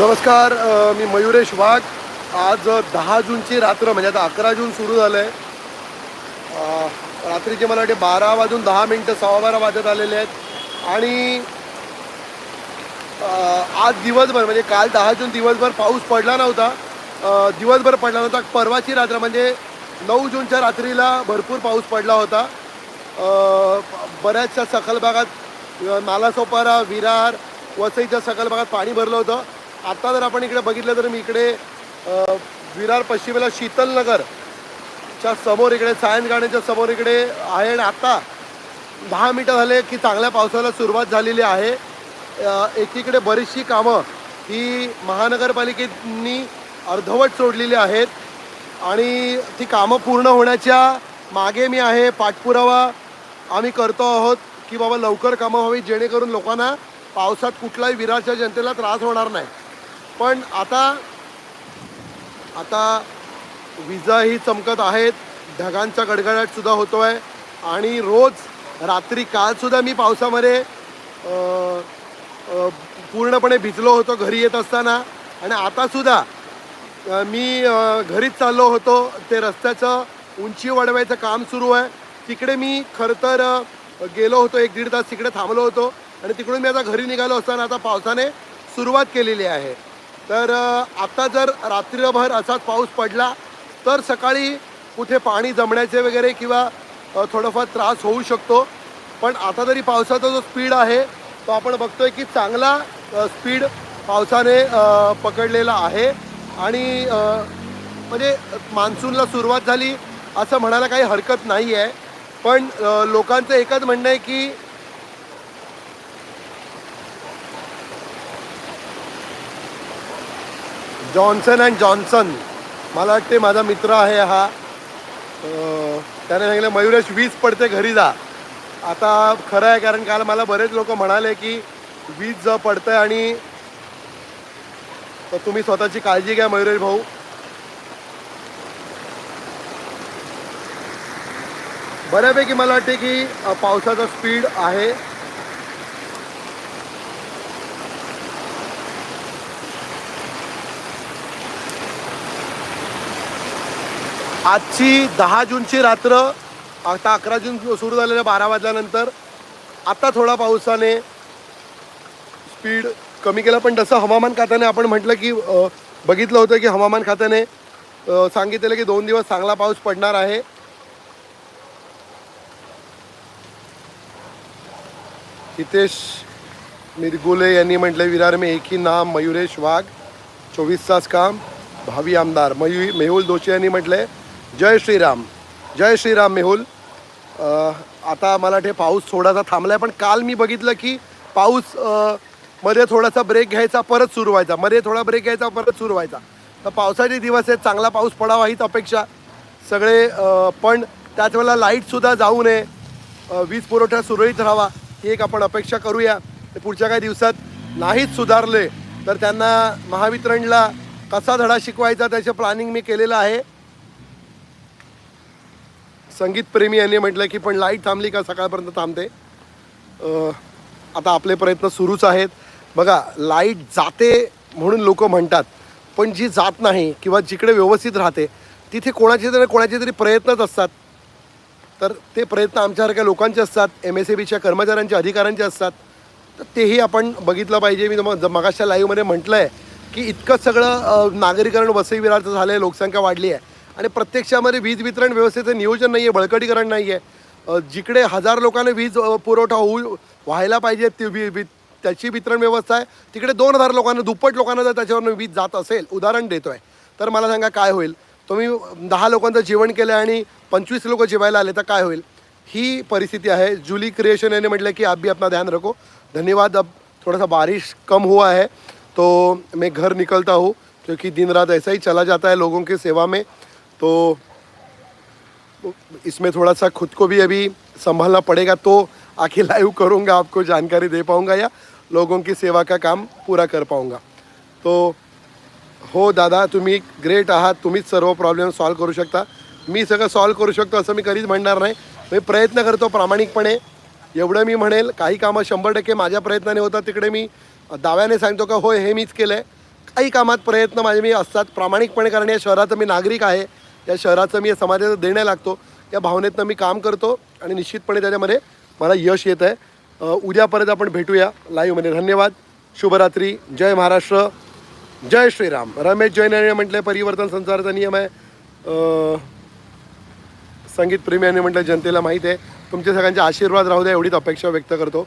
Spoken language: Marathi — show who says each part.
Speaker 1: नमस्कार मी मयुरेश वाघ. आज दहा जूनची रात्र म्हणजे आता अकरा जून सुरू झालं आहे रात्रीचे मला वाटते बारा वाजून दहा मिनटं सव्वा बारा वाजत आलेले आहेत. आणि आज दिवसभर म्हणजे काल दहा जून दिवसभर पाऊस पडला नव्हता. दिवसभर पडला नव्हता. परवाची रात्र म्हणजे नऊ जूनच्या रात्रीला भरपूर पाऊस पडला होता. बऱ्याचशा सखल भागात नालासोपारा विरार वसईच्या सखल भागात पाणी भरलं होतं. आता जर आपण इकडे बघितलं तर मी इकडे विरार पश्चिमेला शीतलनगर च्या समोर इकडे सायन गार्डनच्या समोर इकडे आहे आणि आता दहा मिनटं झाले की चांगल्या पावसाला सुरुवात झालेली आहे. एकीकडे बरीचशी कामं ही महानगरपालिकेनी अर्धवट सोडलेली आहेत आणि ती कामं पूर्ण होण्याच्या मागे मी आहे. पाठपुरावा आम्ही करतो आहोत की बाबा लवकर कामं व्हावी जेणेकरून लोकांना पावसात कुठलाही विरारच्या जनतेला त्रास होणार नाही. पण आता आता विजाही चमकत आहेत. ढगांचा गडगडाटसुद्धा होतो आहे आणि रोज रात्री कालसुद्धा मी पावसामध्ये पूर्णपणे भिजलो होतो घरी येत असताना. आणि आतासुद्धा मी घरीच चाललो होतो. ते रस्त्याचं उंची वाढवायचं काम सुरू आहे. तिकडे मी खरं तर गेलो होतो एक दीड तास तिकडे थांबलो होतो. आणि तिकडून मी आता घरी निघालो असताना आता पावसाने सुरुवात केलेली आहे. तर आता जर रात्रभर असाच पाऊस पडला तर सकाळी कुठे पाणी जमण्याचे वगैरे किंवा थोडंफार त्रास होऊ शकतो. पण आता तरी पावसाचा जो स्पीड आहे तो आपण बघतोय की चांगला स्पीड पावसाने पकडलेला आहे. आणि म्हणजे मान्सूनला सुरुवात झाली असं म्हणायला काही हरकत नाही आहे पण लोकांचं एकच म्हणणं आहे की जॉन्सन अँड जॉन्सन. मला वाटते माझा मित्र आहे हा. त्याने सांगितलं मयुरेश वीज पडते घरी जा. आता खरं आहे कारण काल मला बरेच लोक म्हणाले की वीज ज आहे आणि तर तुम्ही स्वतःची काळजी घ्या मयुरेश भाऊ. बऱ्यापैकी मला वाटते की पावसाचा स्पीड आहे. आजची दहा जूनची रात्र आता अकरा जून सुरू झालेल्या बारा वाजल्यानंतर आता थोडा पावसाने स्पीड कमी केला. पण तसं हवामान खात्याने आपण म्हटलं की बघितलं होतं की हवामान खात्याने सांगितलेलं की दोन दिवस चांगला पाऊस पडणार आहे. हितेश मिरगुले यांनी म्हटलं विरार में एकी नाम मयुरेश वाघ चोवीस तास काम भावी आमदार. मयू मेहुल दोशी यांनी म्हटलंय जय श्रीराम. जय श्रीराम मेहुल. आता मला वाटते पाऊस थोडासा थांबलाय पण काल मी बघितलं की पाऊसमध्ये थोडासा ब्रेक घ्यायचा परत सुरू व्हायचा. मध्ये थोडा ब्रेक घ्यायचा परत सुरू व्हायचा. तर पावसाचे दिवस आहेत चांगला पाऊस पडावा हीच अपेक्षा सगळे पण त्याच वेळेला लाईटसुद्धा जाऊ नये. वीज पुरवठा सुरळीत राहावा ही एक आपण अपेक्षा करूया. ते पुढच्या काही दिवसात नाहीच सुधारले तर त्यांना महावितरणला कसा धडा शिकवायचा त्याचं प्लॅनिंग मी केलेलं आहे. संगीतप्रेमी यांनी म्हटलं की पण लाइट थांबली का? सकाळपर्यंत थांबते. आता आपले प्रयत्न सुरूच आहेत. बघा लाइट जाते म्हणून लोक म्हणतात पण जी जात नाही किंवा जिकडे व्यवस्थित राहते तिथे कोणाचे तरी कोणाचे तरी प्रयत्नच असतात. तर ते प्रयत्न आमच्यासारख्या लोकांचे असतात एम एस ए बीच्या कर्मचाऱ्यांचे अधिकाऱ्यांचे असतात. तर तेही आपण बघितलं पाहिजे. मी मग मगाच्या लाईव्हमध्ये म्हटलं आहे की इतकं सगळं नागरीकरण वसई झालं आहे लोकसंख्या वाढली आहे आणि प्रत्यक्षामध्ये वीज वितरण व्यवस्थेचं नियोजन नाही आहे बळकटीकरण नाही आहे जिकडे हजार लोकांना वीज पुरवठा होऊ व्हायला पाहिजे ती वी वी त्याची वितरण व्यवस्था आहे. तिकडे दोन हजार लोकांना दुप्पट लोकांना जर त्याच्यावरनं वीज जात असेल उदाहरण देतो आहे तर मला सांगा काय होईल? तुम्ही दहा लोकांचं जेवण केलं आणि पंचवीस लोक जेवायला आले तर काय होईल? ही परिस्थिती आहे. जुली क्रिएशन याने म्हटलं की आप भी अपना ध्यान रखो. धन्यवाद. अब थोड़ा सा बारिश कम हुआ है तो मैं घर निकलता हूँ क्योंकि दिन रात ऐसा ही चला जाता है लोगों की सेवा में। तो इसमें थोड़ा सा खुद को भी अभी संभालना पड़ेगा तो आके लाइव करूँगा आपको जानकारी दे पाऊँगा या लोगों की सेवा का काम पूरा कर पाऊँगा। तो हो दादा तुम्ही ग्रेट आहात तुम्हीच सर्व प्रॉब्लेम सॉल्व करू शकता। मी सगळं सॉल्व करू शकतो असं मी कधीच म्हणणार नाही. मी प्रयत्न करतो प्रामाणिकपणे. एवढं मी म्हणेल काही कामं शंभर टक्के माझ्या प्रयत्नाने होतात. तिकडे मी दाव्याने सांगतो का होय हे मीच केलं आहे काही कामात प्रयत्न माझे मी असतात. प्रामाणिकपणे कारण या शहरात मी नागरिक आहे. या शहराचं मी या समाजाचं देणं लागतो. या भावनेतनं मी काम करतो आणि निश्चितपणे त्याच्यामध्ये मला यश येत आहे. उद्यापर्यंत उद्या परत आपण भेटूया लाईव्हमध्ये धन्यवाद. शुभरात्री. जय महाराष्ट्र. जय श्रीराम. रमेश जैन यांनी म्हटलं परिवर्तन संसाराचा नियम आहे. संगीत प्रेमी यांनी म्हटलं जनतेला माहीत आहे. तुमच्या सगळ्यांचे आशीर्वाद राहू द्या एवढीच अपेक्षा व्यक्त करतो.